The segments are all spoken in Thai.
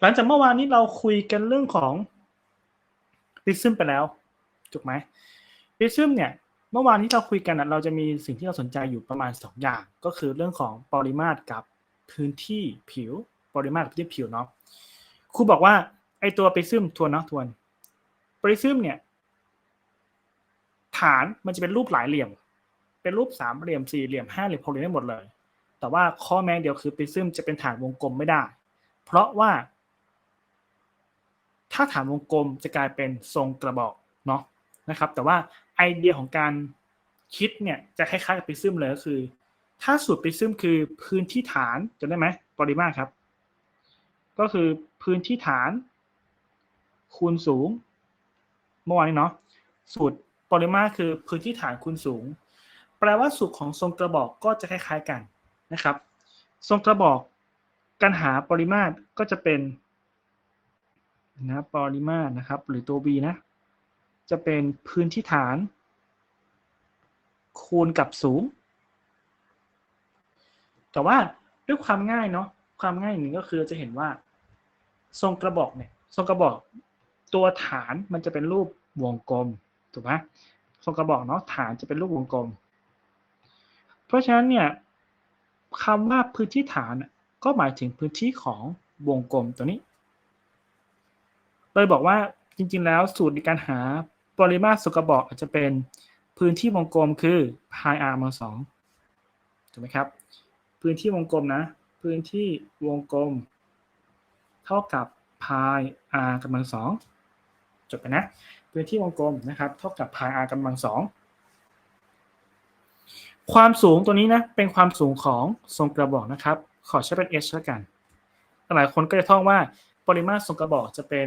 หลังจากเมื่อวานนี้เราคุยกันเรื่องของริซึมไปแล้วถูกไหมริซึมเนี่ย เมื่อวานที่เราคุยกันนะเราจะมีสิ่งที่เราสนใจอยู่ประมาณสองอย่าง ก็คือเรื่องของปริมาตรกับพื้นที่ผิว ปริมาตรกับพื้นที่ผิวเนาะครูบอกว่าไอตัวปริซึมทวนเนาะทวนปริซึมเนี่ย ฐานมันจะเป็นรูปหลายเหลี่ยม เป็นรูปสามเหลี่ยมสี่เหลี่ยมห้าเหลี่ยมหกเหลี่ยมได้หมดเลย แต่ว่าข้อแม้เดียวคือปริซึมจะเป็นฐานวงกลมไม่ได้ เพราะว่า ถ้าฐานวงกลมจะกลายเป็นทรงกระบอกเนาะนะครับ แต่ว่าไอเดียของการคิดเนี่ยจะคล้ายๆกับปริซึมเลยก็คือ ถ้าสูตรปริซึมคือพื้นที่ฐานจำได้ไหมปริมาตรครับ ก็คือพื้นที่ฐาน คูณสูง เมื่อวานนี้เนาะสูตรปริมาตรคือพื้นที่ฐานคูณสูง แปลว่าสูตรของทรงกระบอกก็จะคล้ายๆกันนะครับ ทรงกระบอกการหาปริมาตรก็จะเป็น นะปริมาตรนะครับ หรือตัว b นะ จะเป็นพื้นที่ฐาน คูณกับสูง แต่ว่าด้วยความง่ายเนาะความง่ายหนึ่งก็คือจะเห็นว่า ทรงกระบอกเนี่ย ทรงกระบอกตัวฐานมันจะเป็นรูปวงกลมถูกไหมทรงกระบอกเนาะฐานจะเป็นรูปวงกลม เพราะฉะนั้นเนี่ยคำว่าพื้นที่ฐานก็หมายถึงพื้นที่ของวงกลมตัวนี้ เลยบอกว่าจริง ๆ แล้วสูตรในการหาปริมาตรสุกระบอกอาจจะเป็นพื้นที่วงกลมคือ pi r มาสองถูกไหมครับ พื้นที่วงกลมนะ พื้นที่วงกลม เท่ากับ pi r กำลังสองจบไปนะ พื้นที่วงกลมนะครับ เท่ากับ pi r กำลังสองความสูงตัวนี้นะเป็นความสูงของทรงกระบอกนะครับ ขอใช้เป็น h แล้วกัน หลายคนก็จะท่องว่าปริมาตรทรงกระบอกจะเป็น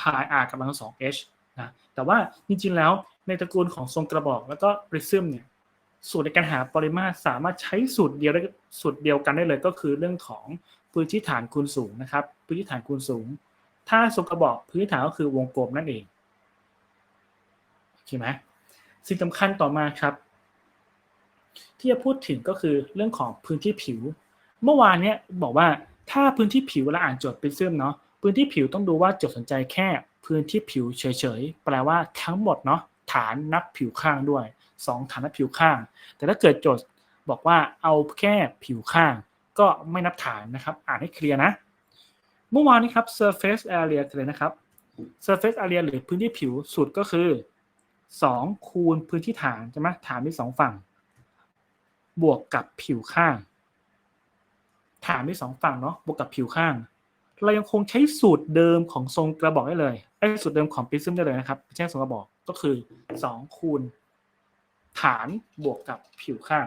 pi r กำลังสอง h นะแต่ว่าจริงๆแล้วในตระกูลของทรงกระบอกแล้วก็ prism เนี่ยสูตรในการหาปริมาตรสามารถใช้สูตรเดียวได้สูตรเดียวกันได้เลยก็คือเรื่องของพื้นที่ฐานคูณสูงนะครับพื้นที่ฐานคูณสูง ถ้าทรงกระบอกพื้นที่ฐานก็คือวงกลมนั่นเองโอเคไหมสิ่งสำคัญต่อมาครับ ที่จะพูดถึงก็คือเรื่องของพื้นที่ผิว เมื่อวานเนี้ยบอกว่าถ้าพื้นที่ผิวเราอ่านโจทย์ prism เนาะ พื้นที่ผิวต้องดูว่าโจทย์สนใจแค่พื้นที่ผิวเฉยๆ แปลว่าทั้งหมดเนาะฐานนับผิวข้างด้วย 2 ฐานนับผิวข้าง แต่ถ้าเกิดโจทย์บอกว่าเอาแค่ผิวข้าง ก็ไม่นับฐานนะครับ อ่านให้เคลียร์นะ เมื่อวานนี้ครับ surface area คืออะไรนะครับ surface area หรือพื้นที่ผิวสูตรก็คือ2คูณพื้นที่ฐานใช่ไหมฐานมีสองฝั่ง บวกกับผิวข้าง ฐานมีสองฝั่งเนาะบวกกับผิวข้าง เรายังคงใช้สูตรเดิมของทรงกระบอกได้เลยไอ้สูตรเดิมของพิซึมได้เลยนะครับไม่ใช่ทรงกระบอกก็คือ2คูณฐานบวกกับผิวข้าง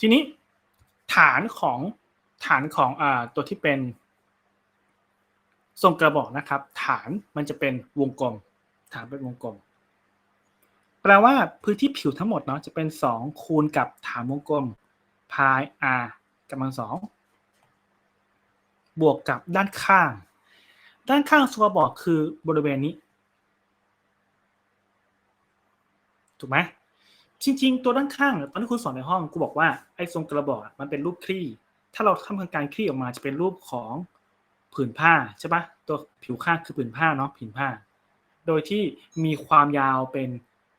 ทีนี้ฐานของฐานของอตัวที่เป็นทรงกระบอกนะครับ ฐานมันจะเป็นวงกลม ฐานเป็นวงกลม แปลว่าพื้นที่ผิวทั้งหมดเนาะจะเป็น 2 คูณกับฐานวงกลม pi r กำลังสองบวกกับด้านข้าง ด้านข้างทรงกระบอกคือบริเวณนี้ ถูกไหมจริง ๆ ตัวด้านข้างตอนที่คุณสอนในห้องกูบอกว่าไอ้ทรงกระบอกมันเป็นรูปคลี่ ถ้าเราทำการคลี่ออกมาจะเป็นรูปของผืนผ้าใช่ปะตัวผิวข้างคือผืนผ้าเนาะผืนผ้า โดยที่มีความยาวเป็น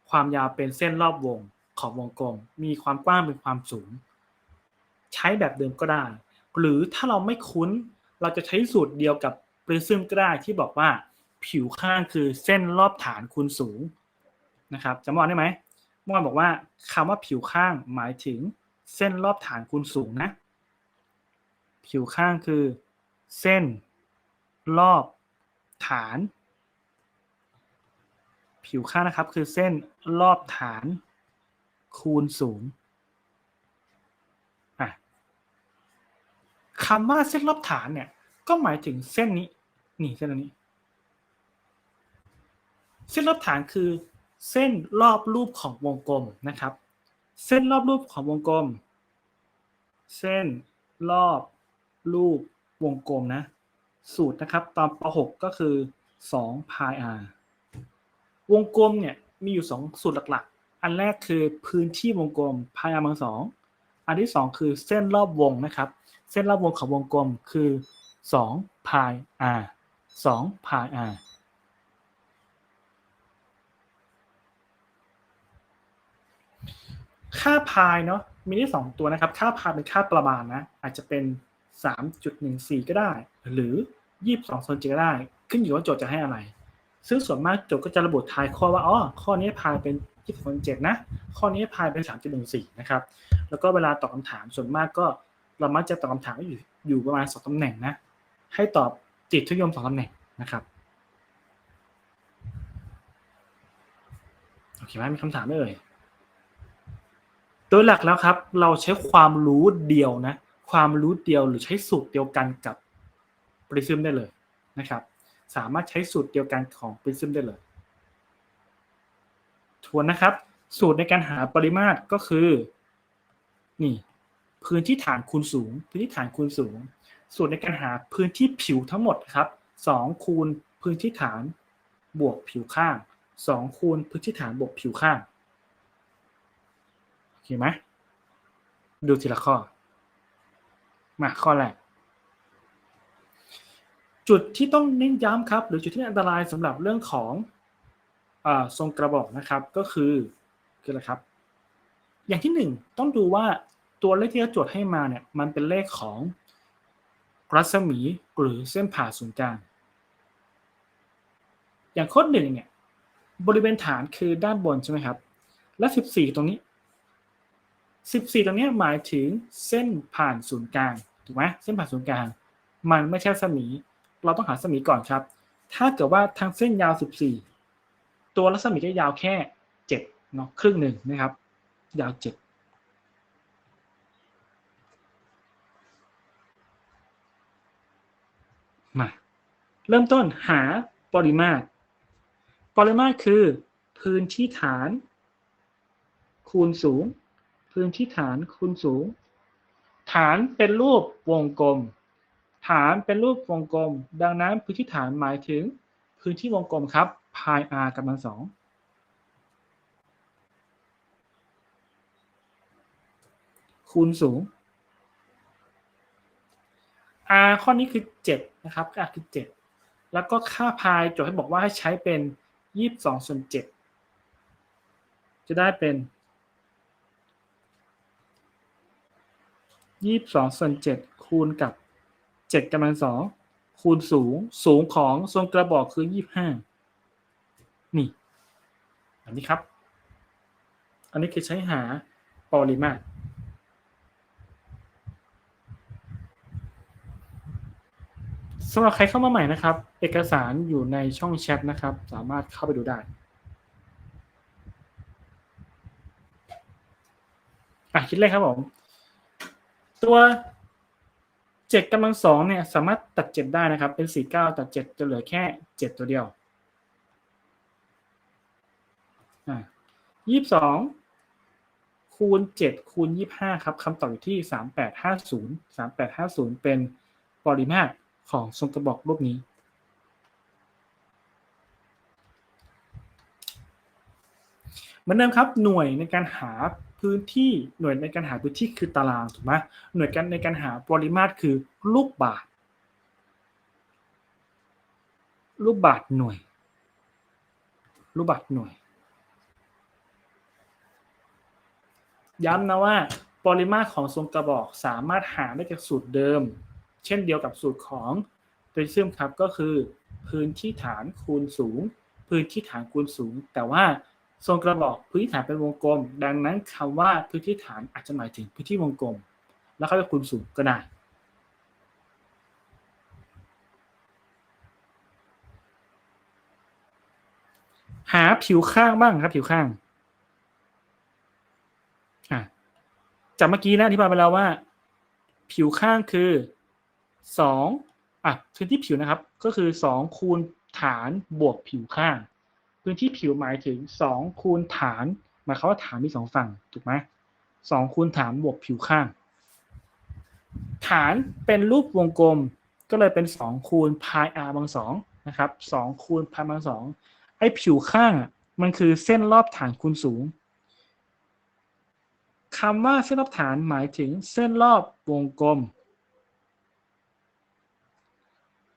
ความยาวเป็นเส้นรอบวงของวงกลม มีความกว้างเป็นความสูง ใช้แบบเดิมก็ได้ หรือถ้าเราไม่คุ้นเราจะใช้สูตรเดียวกับปริซึมก็ได้ที่บอกว่าผิวข้างคือเส้นรอบฐานคูณสูงนะครับจำมองได้ไหมม่อนบอกว่าคำว่าผิวข้างหมายถึงเส้นรอบฐานคูณสูงนะ ผิวข้างคือ เส้นรอบฐาน ผิวข้างนะครับ คือเส้นรอบฐานคูณสูงอะคำว่าเส้นรอบฐานเนี่ย ก็หมายถึงเส้นนี้ นี่เส้นนี้ เส้นรอบฐานคือ เส้นรอบรูปของวงกลมนะครับ เส้นรอบรูปของวงกลม เส้นรอบรูปวงกลมนะ สูตรนะครับ ตอนป .6 ก็คือ2 pi r วงกลมเนี่ยมีอยู่สองสูตรหลักๆ อันแรกคือพื้นที่วงกลมพายอาบางสอง อันที่สองคือเส้นรอบวงนะครับ เส้นรอบวงของวงกลมคือสองพายอาสองพายอาค่าพายเนาะมีได้สองตัวนะครับ ค่าพายเป็นค่าประมาณนะ อาจจะเป็น 3.14 ก็ได้ หรือ 22ส่วน7ก็ได้ ขึ้นอยู่ว่าโจทย์จะให้อะไร ซึ่งส่วนมากโจทย์ก็จะระบุท้ายข้อว่าอ๋อข้อนี้พายเป็น22.7นะข้อนี้พายเป็น 3.14นะครับแล้วก็เวลาตอบคำถามส่วนมากก็เรามักจะตอบคำถามอยู่อยู่ประมาณสองตำแหน่งนะให้ตอบติดทุยมสองตำแหน่งนะครับโอเคไหมมีคำถามไหมเอ่ยโดยหลักแล้วครับ เราใช้ความรู้เดียวนะ ความรู้เดียวหรือใช้สูตรเดียวกันกับ Prism ได้เลยนะครับ สามารถใช้สูตรเดียวกันของ Prism ได้เลยทวนนะครับ สูตรในการหาปริมาตรก็คือ นี่ พื้นที่ฐานคูณสูง พื้นที่ฐานคูณสูง สูตรในการหาพื้นที่ผิวทั้งหมดครับสองคูณพื้นที่ฐานบวกผิวข้างสองคูณพื้นที่ฐานบวกผิวข้างโอเคไหมดูทีละข้อ มาข้อแรก จุดที่ต้องเน้นย้ำครับ หรือจุดที่อันตรายสำหรับเรื่องของอทรงกระบอกนะครับก็คือคืออะไรครับ อย่างที่หนึ่งต้องดูว่าตัวเลขที่เขาจดให้มาเนี่ยมันเป็นเลขของรัศมีหรือเส้นผ่าศูนย์กลางอย่างข้อหนึ่งเนี่ยบริเวณฐานคือด้านบนใช่ไหมครับ และสิบสี่ตรงนี้สิบสี่ตรงนี้หมายถึงเส้นผ่านศูนย์กลางถูกไหมเส้นผ่านศูนย์กลาง มันไม่ใช่รัศมี เราต้องหารัศมีก่อนครับ ถ้าเกิดว่าทางเส้นยาวสิบสี่ตัวรัศมีจะยาวแค่เจ็ดเนาะครึ่งหนึ่งนะครับ ยาวเจ็ดมาเริ่มต้นหาปริมาตร ปริมาตรคือ พื้นที่ฐาน คูณสูง พื้นที่ฐานคูณสูง ฐานเป็นรูปวงกลม ฐานเป็นรูปวงกลม ดังนั้นพื้นที่ฐานหมายถึงพื้นที่วงกลมครับพาย r กำลังสองคูณสูง r ข้อนี้คือ 7 นะครับ r คือ 7 แล้วก็ค่าพายโจทย์ให้บอกว่าให้ใช้เป็น 22ส่วน7จะได้เป็น 22ส่วน7คูณกับ 7กำลังสองคูณสูง สูงของทรงกระบอกคือ25นี่อันนี้ครับ อันนี้คือใช้หาปริมาตรสำหรับใครเข้ามาใหม่นะครับ เอกสารอยู่ในช่องแชทนะครับ สามารถเข้าไปดูได้อะคิดเลขครับผม ตัว เจ็ดกำลังสองเนี่ยสามารถตัดเจ็ดได้นะครับ เป็นสี่เก้าตัดเจ็ดจะเหลือแค่เจ็ดตัวเดียวยี่สิบสองคูณเจ็ดคูณยี่ห้าครับคำตอบอยู่ที่สามแปดห้าศูนย์สามแปดห้าศูนย์เป็นปริมาตรของทรงกระบอกรูปนี้เหมือนเดิมครับหน่วยในการหา พื้นที่หน่วยในการหาพื้นที่คือตารางถูกไหมหน่วยการในการหาปริมาตรคือลูกบาทลูกบาทหน่วย ลูกบาทหน่วย ย้ำนะว่าปริมาตรของทรงกระบอกสามารถหาได้จากสูตรเดิม เช่นเดียวกับสูตรของ Prism ครับก็คือ พื้นที่ฐานคูณสูง พื้นที่ฐานคูณสูง แต่ว่า ทรงกระบอกพื้นที่ฐานเป็นวงกลม ดังนั้นคำว่าพื้นที่ฐานอาจจะหมายถึงพื้นที่วงกลม แล้วเขาจะคูณสูงก็ได้หาผิวข้างบ้างครับผิวข้างจากเมื่อกี้นะอธิบายไปแล้วว่า ผิวข้างคือสองอะพื้นที่ผิวนะครับ ก็คือสองคูณฐานบวกผิวข้าง พื้นที่ผิวหมายถึงสองคูณฐานหมายความว่าฐานมีสองฝั่งถูกไหมสองคูณฐานบวกผิวข้าง ฐานเป็นรูปวงกลมก็เลยเป็นสองคูณพาย r บางสองนะครับสองคูณพายบางสองไอ้ผิวข้างมันคือเส้นรอบฐานคูณสูงคำว่าเส้นรอบฐานหมายถึงเส้นรอบวงกลม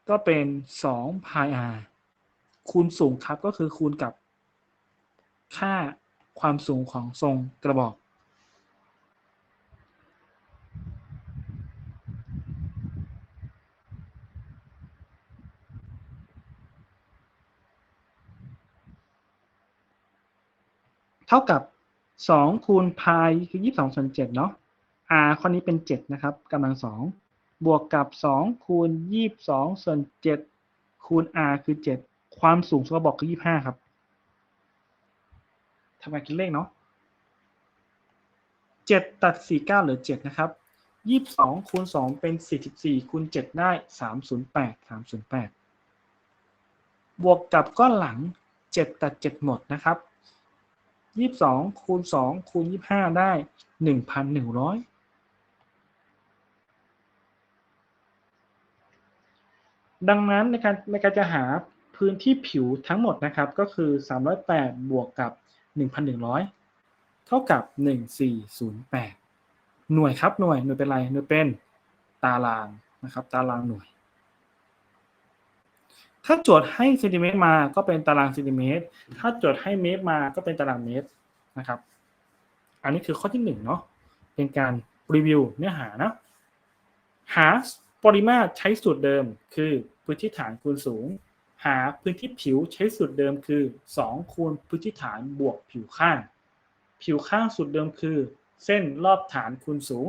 ก็เป็น2 pi r คูณสูงครับก็คือคูณกับ ค่าความสูงของทรงกระบอกเท่ากับ2คูณ pi คือ22ส่วน7เนาะ r ข้อนี้เป็น 7 นะครับกำลัง 2 บวกกับ 2 คูณ22ส่วน7คูณ r คือ 7 ความสูงสกอร์บอกคือยี่ห้าครับทำไมคิดเลขเนาะเจ็ดตัดสี่เก้าเหลือเจ็ดนะครับยี่สองคูณสองเป็นสี่สิบสี่คูณเจ็ดได้สามศูนย์แปดสามศูนย์แปดบวกกับก้อนหลังเจ็ดตัดเจ็ดหมดนะครับยี่สองคูณสองคูณยี่ห้าได้หนึ่งพันหนึ่งร้อยดังนั้นในการในการจะหา พื้นที่ผิวทั้งหมดนะครับ ก็คือ 308 บวกกับ 1,100 เท่ากับ 1408 หน่วยครับหน่วยหน่วยเป็นอะไรหน่วยเป็นตารางนะครับ ตารางหน่วย ถ้าโจทย์ให้เซนติเมตรมาก็เป็นตารางเซนติเมตร ถ้าโจทย์ให้เมตรมาก็เป็นตารางเมตรนะครับ อันนี้คือข้อที่หนึ่งเนาะเป็นการรีวิวเนื้อหานะหาปริมาตรใช้สูตรเดิมคือพื้นที่ฐานคูณสูง หาพื้นที่ผิวใช้สูตรเดิมคือ2คูณพื้นที่ฐานบวกผิวข้าง ผิวข้างสูตรเดิมคือ เส้นรอบฐานคูณสูง